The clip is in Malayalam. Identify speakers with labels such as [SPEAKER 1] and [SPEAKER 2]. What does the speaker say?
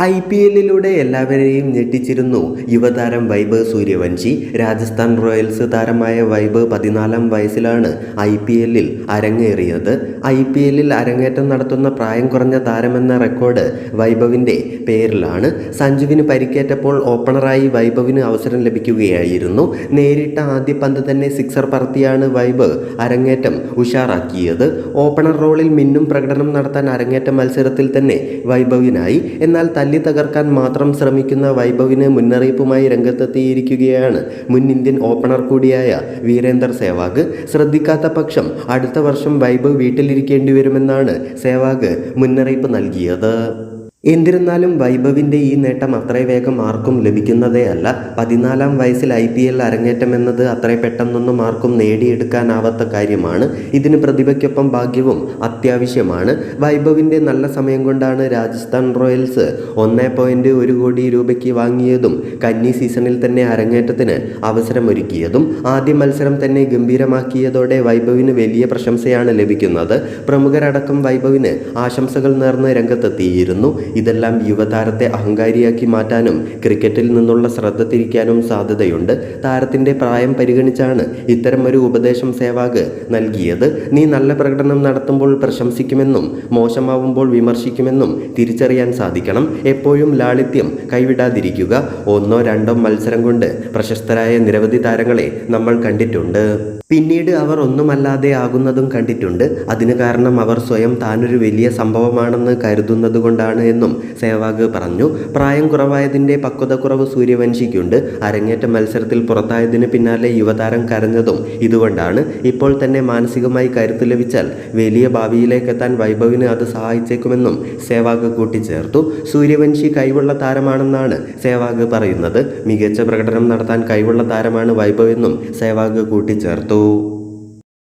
[SPEAKER 1] ഐ പി എല്ലിലൂടെ എല്ലാവരെയും ഞെട്ടിച്ചിരുന്നു. യുവതാരം വൈഭവ് സൂര്യവംശി രാജസ്ഥാൻ റോയൽസ് താരമായ വൈഭവ് പതിനാലാം വയസ്സിലാണ് ഐ പി എല്ലിൽ അരങ്ങേറിയത്. ഐ പി എല്ലിൽ അരങ്ങേറ്റം നടത്തുന്ന പ്രായം കുറഞ്ഞ താരമെന്ന റെക്കോർഡ് വൈഭവിന്റെ പേരിലാണ്. സഞ്ജുവിന് പരിക്കേറ്റപ്പോൾ ഓപ്പണറായി വൈഭവിന് അവസരം ലഭിക്കുകയായിരുന്നു. നേരിട്ട ആദ്യ പന്ത് തന്നെ സിക്സർ പറത്തിയാണ് വൈഭവ് അരങ്ങേറ്റം ഉഷാറാക്കിയത്. ഓപ്പണർ റോളിൽ മിന്നും പ്രകടനം നടത്താൻ അരങ്ങേറ്റ മത്സരത്തിൽ തന്നെ വൈഭവിനായി. എന്നാൽ തല്ലി തകർക്കാൻ മാത്രം ശ്രമിക്കുന്ന വൈഭവിന് മുന്നറിയിപ്പുമായി രംഗത്തെത്തിയിരിക്കുകയാണ് മുൻ ഇന്ത്യൻ ഓപ്പണർ കൂടിയായ വീരേന്ദർ സേവാഗ്. ശ്രദ്ധിക്കാത്ത പക്ഷം അടുത്ത വർഷം വൈഭവ് വീട്ടിലിരിക്കേണ്ടി വരുമെന്നാണ് സേവാഗ് മുന്നറിയിപ്പ് നൽകിയത്. എന്നിരുന്നാലും വൈഭവിന്റെ ഈ നേട്ടം അത്രേ വേഗം ആർക്കും ലഭിക്കുന്നതേ അല്ല. പതിനാലാം വയസ്സിൽ ഐ പി എൽ അരങ്ങേറ്റം എന്നത് അത്രേ പെട്ടെന്നൊന്നും ആർക്കും നേടിയെടുക്കാനാവാത്ത കാര്യമാണ്. ഇതിന് പ്രതിഭയ്ക്കൊപ്പം ഭാഗ്യവും അത്യാവശ്യമാണ്. വൈഭവിന്റെ നല്ല സമയം കൊണ്ടാണ് രാജസ്ഥാൻ റോയൽസ് ഒന്നേ പോയിന്റ് ഒരു കോടി രൂപയ്ക്ക് വാങ്ങിയതും കന്നി സീസണിൽ തന്നെ അരങ്ങേറ്റത്തിന് അവസരമൊരുക്കിയതും ആദ്യ മത്സരം തന്നെ ഗംഭീരമാക്കിയതോടെ വൈഭവിന് വലിയ പ്രശംസയാണ് ലഭിക്കുന്നത്. പ്രമുഖരടക്കം വൈഭവിന് ആശംസകൾ നേർന്ന് രംഗത്തെത്തിയിരുന്നു. ഇതെല്ലാം യുവതാരത്തെ അഹങ്കാരിയാക്കി മാറ്റാനും ക്രിക്കറ്റിൽ നിന്നുള്ള ശ്രദ്ധ തിരിക്കാനും സാധ്യതയുണ്ട്. താരത്തിന്റെ പ്രായം പരിഗണിച്ചാണ് ഇത്തരമൊരു ഉപദേശം സേവാഗ് നൽകിയത്. നീ നല്ല പ്രകടനം നടത്തുമ്പോൾ പ്രശംസിക്കുമെന്നും മോശമാവുമ്പോൾ വിമർശിക്കുമെന്നും തിരിച്ചറിയാൻ സാധിക്കണം. എപ്പോഴും ലാളിത്യം കൈവിടാതിരിക്കുക. ഒന്നോ രണ്ടോ മത്സരം കൊണ്ട് പ്രശസ്തരായ നിരവധി താരങ്ങളെ നമ്മൾ കണ്ടിട്ടുണ്ട്. പിന്നീട് അവർ ഒന്നുമല്ലാതെ ആകുന്നതും കണ്ടിട്ടുണ്ട്. അതിന് കാരണം അവർ സ്വയം താനൊരു വലിയ സംഭവമാണെന്ന് കരുതുന്നത് കൊണ്ടാണ് എന്നും സേവാഗ് പറഞ്ഞു. പ്രായം കുറവായതിന്റെ പക്വത കുറവ് സൂര്യവംശിക്കുണ്ട്. അരങ്ങേറ്റ മത്സരത്തിൽ പുറത്തായതിന് പിന്നാലെ യുവതാരം കരഞ്ഞതും ഇതുകൊണ്ടാണ്. ഇപ്പോൾ തന്നെ മാനസികമായി കരുത്ത് ലഭിച്ചാൽ വലിയ ഭാവിയിലേക്കെത്താൻ വൈഭവിന് അത് സഹായിച്ചേക്കുമെന്നും സേവാഗ് കൂട്ടിച്ചേർത്തു. സൂര്യവംശി കഴിവുള്ള താരമാണെന്നാണ് സേവാഗ് പറയുന്നത്. മികച്ച പ്രകടനം നടത്താൻ കഴിവുള്ള താരമാണ് വൈഭവെന്നും സേവാഗ് കൂട്ടിച്ചേർത്തു.